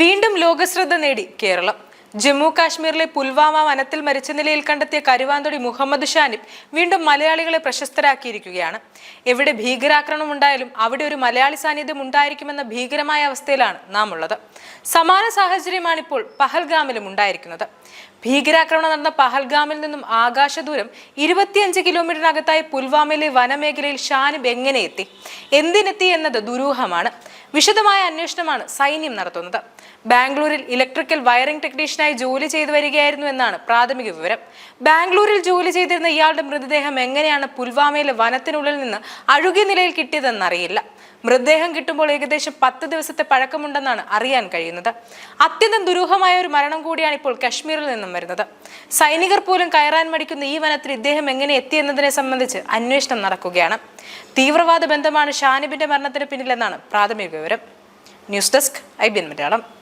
വീണ്ടും ലോകശ്രദ്ധ നേടി കേരളം. ജമ്മു കാശ്മീരിലെ പുൽവാമ വനത്തിൽ മരിച്ച നിലയിൽ കണ്ടെത്തിയ കരുവാന്തൊടി മുഹമ്മദ് ഷാനിബ് വീണ്ടും മലയാളികളെ പ്രശസ്തരാക്കിയിരിക്കുകയാണ്. എവിടെ ഭീകരാക്രമണം ഉണ്ടായാലും അവിടെ ഒരു മലയാളി സാന്നിധ്യം ഉണ്ടായിരിക്കുമെന്ന ഭീകരമായ അവസ്ഥയിലാണ് നാം ഉള്ളത് സമാന സാഹചര്യമാണിപ്പോൾ പഹൽഗാമിലും ഉണ്ടായിരിക്കുന്നത്. ഭീകരാക്രമണം നടന്ന പഹൽഗാമിൽ നിന്നും ആകാശദൂരം ഇരുപത്തിയഞ്ച് കിലോമീറ്ററിനകത്തായി പുൽവാമയിലെ വനമേഖലയിൽ ഷാനിബ് എങ്ങനെ എത്തി? എന്തിനെത്തി എന്നത് ദുരൂഹമാണ്. വിശദമായ അന്വേഷണമാണ് സൈന്യം നടത്തുന്നത്. ബാംഗ്ലൂരിൽ ഇലക്ട്രിക്കൽ വയറിംഗ് ടെക്നീഷ്യനായി ജോലി ചെയ്തു വരികയായിരുന്നു എന്നാണ് പ്രാഥമിക വിവരം. ബാംഗ്ലൂരിൽ ജോലി ചെയ്തിരുന്ന ഇയാളുടെ മൃതദേഹം എങ്ങനെയാണ് പുൽവാമയിലെ വനത്തിനുള്ളിൽ നിന്ന് അഴുകിയ നിലയിൽ കിട്ടിയതെന്നറിയില്ല മൃതദേഹം കിട്ടുമ്പോൾ ഏകദേശം പത്ത് ദിവസത്തെ പഴക്കമുണ്ടെന്നാണ് അറിയാൻ കഴിയുന്നത്. അത്യന്തം ദുരൂഹമായ ഒരു മരണം കൂടിയാണ് ഇപ്പോൾ കശ്മീരിൽ നിന്നും വരുന്നത്. സൈനികർ പോലും കയറാൻ മടിക്കുന്ന ഈ വനത്തിൽ ഇദ്ദേഹം എങ്ങനെ എത്തിയെന്നതിനെ സംബന്ധിച്ച് അന്വേഷണം നടക്കുകയാണ്. തീവ്രവാദ ബന്ധമാണ് ഷാനിബിന്റെ മരണത്തിന് പിന്നിലെന്നാണ് പ്രാഥമിക വിവരം. News desk I B N Malayalam.